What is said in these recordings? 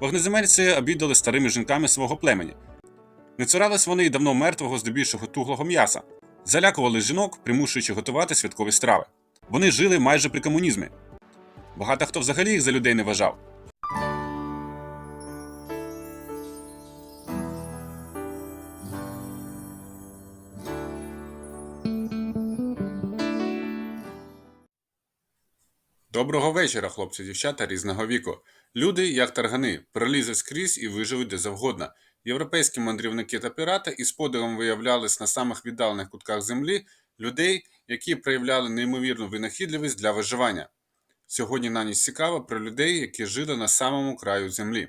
Вогнеземельці обідали старими жінками свого племені. Не цурались вони й давно мертвого, здебільшого туглого м'яса, залякували жінок, примушуючи готувати святкові страви. Вони жили майже при комунізмі. Багато хто взагалі їх за людей не вважав. Доброго вечора, хлопці, дівчата різного віку. Люди, як таргани, пролізуть скрізь і виживуть де завгодно. Європейські мандрівники та пірати із подивом виявлялись на самих віддалених кутках землі людей, які проявляли неймовірну винахідливість для виживання. Сьогодні на ніч цікаво про людей, які жили на самому краю землі.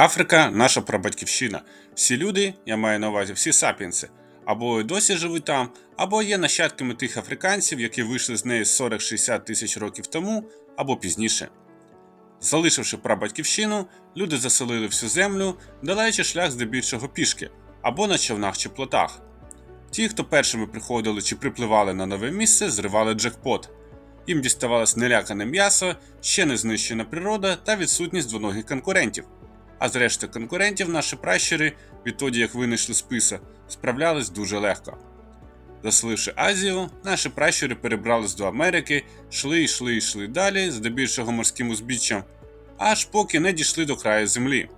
Африка наша прабатьківщина. Всі люди, я маю на увазі, всі сапіенси, або досі живуть там, або є нащадками тих африканців, які вийшли з неї 40-60 тисяч років тому, або пізніше. Залишивши прабатьківщину, люди заселили всю землю, долаючи шлях здебільшого пішки, або на човнах чи плотах. Ті, хто першими приходили чи припливали на нове місце, зривали джекпот. Їм діставалось нелякане м'ясо, ще не знищена природа та відсутність двоногих конкурентів. А зрештою конкурентів наші пращури, відтоді як винайшли списа, справлялись дуже легко. Заселивши Азію, наші пращури перебрались до Америки, йшли, йшли, йшли далі, здебільшого морським узбіччям, аж поки не дійшли до краю землі.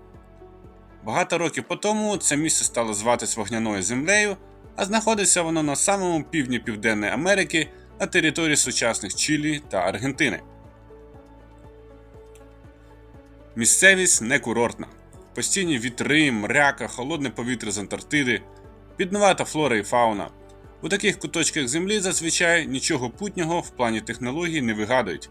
Багато років по тому це місце стало зватись Вогняною землею, а знаходиться воно на самому півдні Південної Америки на території сучасних Чилі та Аргентини. Місцевість не курортна. Постійні вітри, мряка, холодне повітря з Антарктиди, біднувата флора і фауна. У таких куточках землі зазвичай нічого путнього в плані технологій не вигадують.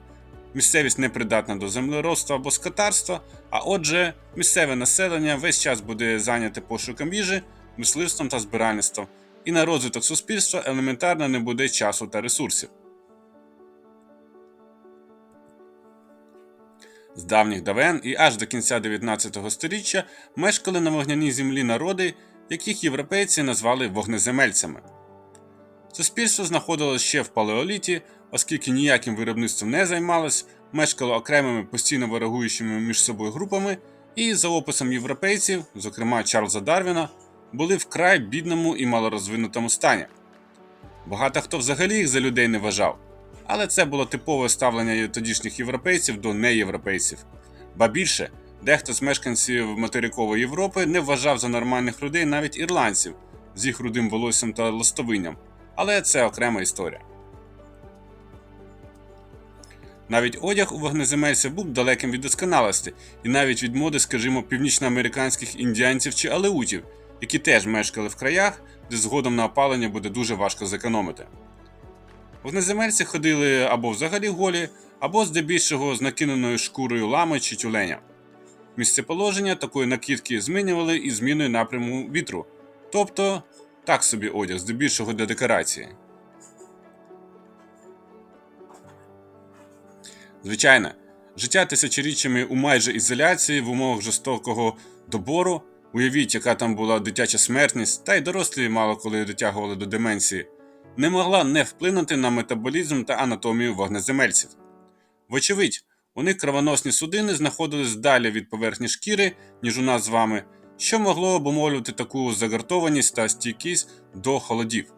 Місцевість не придатна до землеробства або скотарства, а отже, місцеве населення весь час буде зайняте пошуком їжі, мисливством та збиральництвом, і на розвиток суспільства елементарно не буде часу та ресурсів. З давніх давен і аж до кінця 19 століття мешкали на вогняній землі народи, яких європейці назвали вогнеземельцями. Суспільство знаходилось ще в палеоліті, оскільки ніяким виробництвом не займалось, мешкало окремими постійно ворогуючими між собою групами, і, за описом європейців, зокрема Чарльза Дарвіна, були вкрай бідному і малорозвинутому стані. Багато хто взагалі їх за людей не вважав, але це було типове ставлення тодішніх європейців до неєвропейців. Ба більше, дехто з мешканців материкової Європи не вважав за нормальних людей навіть ірландців з їх рудим волоссям та ластовинням, але це окрема історія. Навіть одяг у вогнеземельців був далеким від досконалості, і навіть від моди, скажімо, північноамериканських індіанців чи алеутів, які теж мешкали в краях, де згодом на опалення буде дуже важко зекономити. Вогнеземельці ходили або взагалі голі, або здебільшого з накиненою шкурою лами чи тюленя. Місцеположення такої накидки змінювали із зміною напряму вітру, тобто так собі одяг, здебільшого для декорації. Звичайно, життя тисячоріччями у майже ізоляції в умовах жорстокого добору, уявіть, яка там була дитяча смертність, та й дорослі мало коли дотягували до деменції, не могла не вплинути на метаболізм та анатомію вогнеземельців. Вочевидь, у них кровоносні судини знаходились далі від поверхні шкіри, ніж у нас з вами, що могло обумовлювати таку загартованість та стійкість до холодів.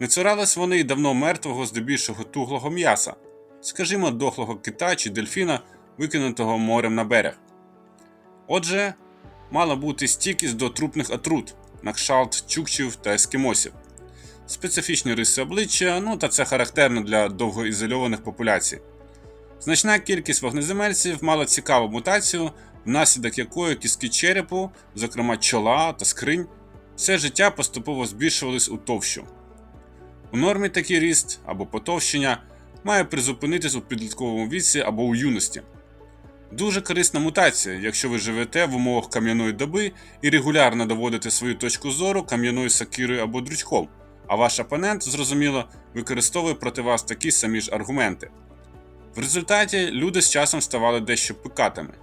Не цурались вони й давно мертвого, здебільшого туглого м'яса, скажімо, дохлого кита чи дельфіна, викинутого морем на берег. Отже, мала бути стійкість до трупних отрут, на кшалт чукчів та ескімосів специфічні риси обличчя, ну та це характерно для довгоізольованих популяцій. Значна кількість вогнеземельців мала цікаву мутацію, внаслідок якої кістки черепу, зокрема чола та скринь, все життя поступово збільшувались у товщу. У нормі такий ріст або потовщення має призупинитись у підлітковому віці або у юності. Дуже корисна мутація, якщо ви живете в умовах кам'яної доби і регулярно доводите свою точку зору кам'яною сакирою або дрючком а ваш опонент, зрозуміло, використовує проти вас такі самі ж аргументи. В результаті люди з часом ставали дещо пикатими.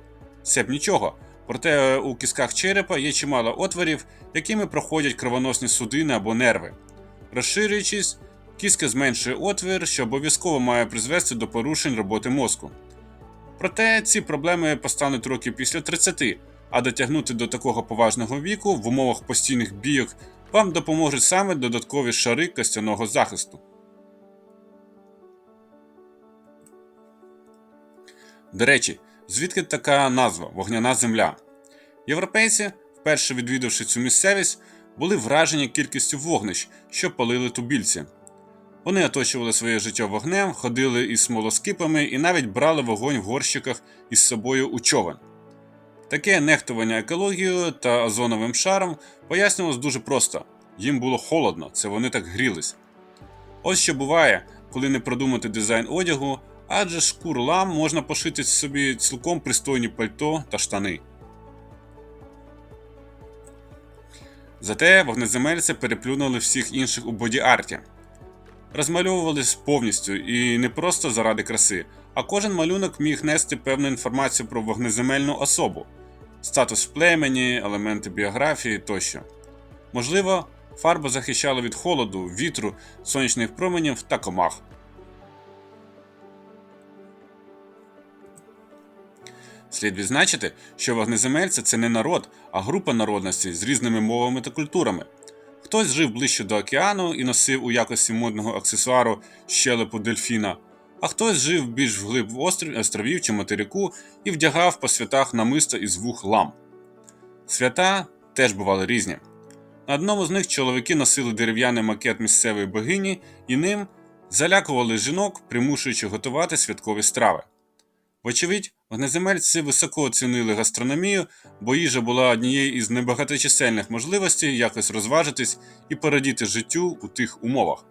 Це б нічого, проте у кісках черепа є чимало отворів, якими проходять кровоносні судини або нерви. Розширюючись, Кістка зменшує отвір, що обов'язково має призвести до порушень роботи мозку. Проте ці проблеми постануть років після 30, а дотягнути до такого поважного віку в умовах постійних бійок вам допоможуть саме додаткові шари костяного захисту. До речі, звідки така назва вогняна земля? Європейці, вперше відвідавши цю місцевість, були вражені кількістю вогнищ, що палили тубільці. Вони оточували своє життя вогнем, ходили із смолоскипами і навіть брали вогонь в горщиках із собою у човен. Таке нехтування екологією та озоновим шаром пояснювалось дуже просто: їм було холодно, це вони так грілись. Ось що буває, коли не продумати дизайн одягу, адже з шкур лам можна пошити собі цілком пристойні пальто та штани. Зате вогнеземельці переплюнули всіх інших у боді-арті. Розмальовувались повністю і не просто заради краси, а кожен малюнок міг нести певну інформацію про вогнеземельну особу, статус племені, елементи біографії тощо. Можливо, фарба захищала від холоду, вітру, сонячних променів та комах. Слід відзначити, що вогнеземельці це не народ, а група народностей з різними мовами та культурами. Хтось жив ближче до океану і носив у якості модного аксесуару щелепу дельфіна, а хтось жив більш вглиб острів, островів чи материку і вдягав по святах намисто із вух лам. Свята теж бували різні. На одному з них чоловіки носили дерев'яний макет місцевої богині і ним залякували жінок, примушуючи готувати святкові страви. Вочевидь, вогнеземельці високо оцінили гастрономію, бо їжа була однією із небагаточисельних можливостей якось розважитись і порадіти життю у тих умовах.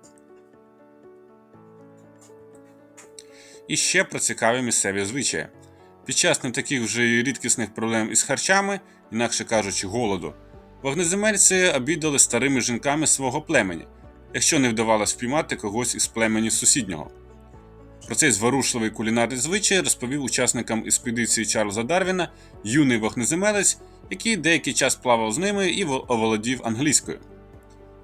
І ще про цікаві місцеві звичаї. Під час не таких вже рідкісних проблем із харчами, інакше кажучи, голоду, вогнеземельці обідали старими жінками свого племені, якщо не вдавалось впіймати когось із племені сусіднього. Про цей зворушливий кулінарний звичай розповів учасникам експедиції Чарльза Дарвіна юний вогнеземелець, який деякий час плавав з ними і оволодів англійською.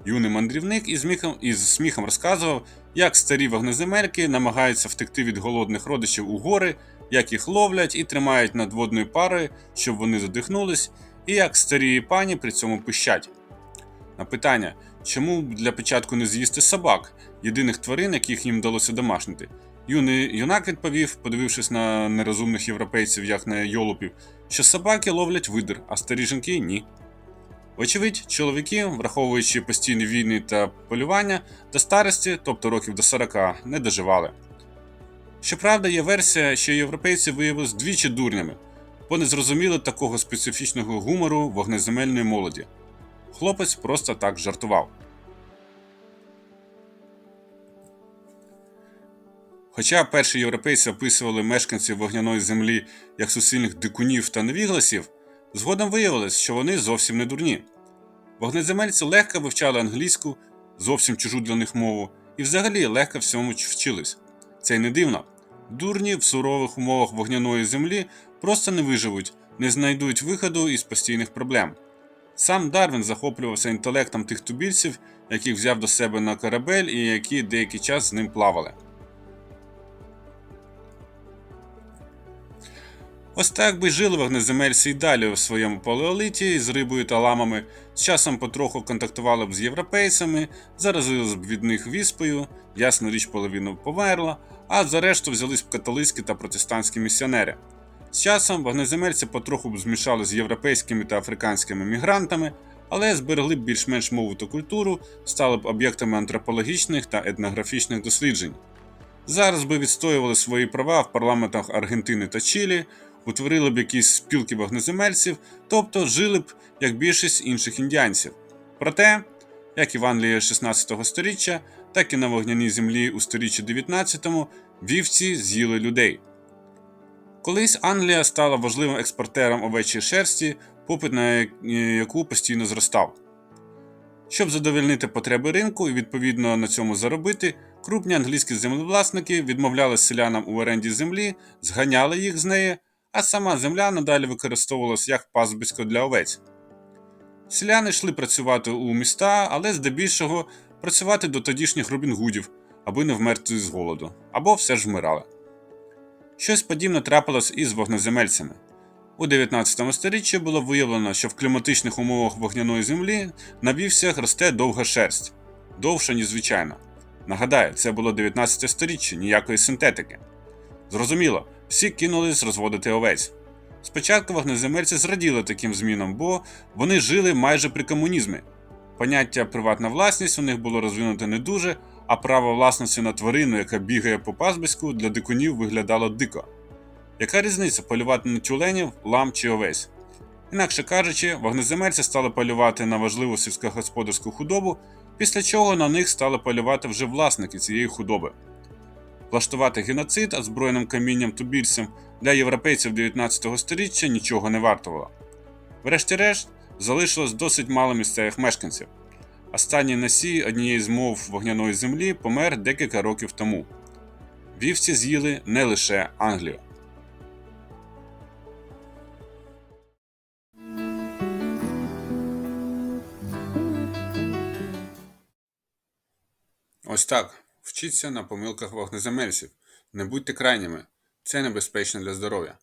Юний мандрівник із сміхом, із сміхом розказував, як старі вогнеземельки намагаються втекти від голодних родичів у гори, як їх ловлять і тримають над водною парою, щоб вони задихнулись, і як старі пані при цьому пищать. На питання, чому для початку не з'їсти собак, єдиних тварин, яких їм вдалося домашнити, Юний юнак відповів, подивившись на нерозумних європейців, як на йолупів, що собаки ловлять видр, а старі жінки ні. Вочевидь, чоловіки, враховуючи постійні війни та полювання, до старості, тобто років до 40, не доживали. Щоправда, є версія, що європейці виявилися двічі дурнями, бо не зрозуміли такого специфічного гумору вогнеземельної молоді. Хлопець просто так жартував. Хоча перші європейці описували мешканців вогняної землі як суцільних дикунів та невігласів, згодом виявилось, що вони зовсім не дурні. Вогнеземельці легко вивчали англійську, зовсім чужу для них мову, і взагалі легко всьому вчились. Це й не дивно. Дурні в сурових умовах вогняної землі просто не виживуть, не знайдуть виходу із постійних проблем. Сам Дарвін захоплювався інтелектом тих тубільців, яких взяв до себе на корабель і які деякий час з ним плавали. Ось так би жили вогнеземельці й далі у своєму палеоліті з рибою та ламами, з часом потроху контактували б з європейцями, заразились б від них віспою, ясна річ половину померла, а за решту взялись б католицькі та протестантські місіонери. З часом вогнеземельці потроху б змішали з європейськими та африканськими мігрантами, але зберегли б більш-менш мову та культуру, стали б об'єктами антропологічних та етнографічних досліджень. Зараз би відстоювали свої права в парламентах Аргентини та Чилі, утворили б якісь спілки вогнеземельців, тобто жили б як більшість інших індіанців. Проте, як і в Англії 16 століття, так і на вогняній землі у сторіччі 19 вівці з'їли людей. Колись Англія стала важливим експортером овечої шерсті, попит на яку постійно зростав. Щоб задовольнити потреби ринку і відповідно на цьому заробити, крупні англійські землевласники відмовляли селянам у оренді землі, зганяли їх з неї, а сама земля надалі використовувалась як пастбисько для овець. Селяни йшли працювати у міста, але здебільшого працювати до тодішніх Робін Гудів, аби не вмерти з голоду, або все ж вмирали. Щось подібне трапилось і з вогнеземельцями. У 19 сторіччі було виявлено, що в кліматичних умовах вогняної землі на вівсях росте довга шерсть, довша, ніж звичайно. Нагадаю, це було 19 сторіччя, ніякої синтетики. Зрозуміло, всі кинулись розводити овець. Спочатку вогнеземельці зраділи таким змінам, бо вони жили майже при комунізмі. Поняття приватна власність у них було розвинуте не дуже, а право власності на тварину, яка бігає по пастбиську, для дикунів виглядало дико. Яка різниця полювати на тюленів, лам чи овець? Інакше кажучи, вогнеземельці стали полювати на важливу сільськогосподарську худобу, після чого на них стали полювати вже власники цієї худоби. Влаштувати геноцид озброєним камінням тубільцям для європейців 19 століття нічого не вартувало. Врешті-решт, залишилось досить мало місцевих мешканців. Останній носій однієї з мов вогняної землі помер декілька років тому. Вівці з'їли не лише Англію. Ось так. Вчіться на помилках вогнеземельців. Не будьте крайніми. Це небезпечно для здоров'я.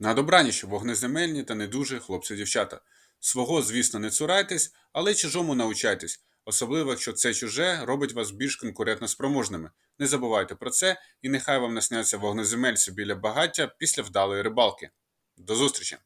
На добраніч, вогнеземельні та недужі хлопці-дівчата. Свого, звісно, не цурайтесь, але чужому научайтесь, особливо якщо це чуже робить вас більш конкурентно спроможними. Не забувайте про це, і нехай вам насняться вогнеземельці біля багаття після вдалої рибалки. До зустрічі!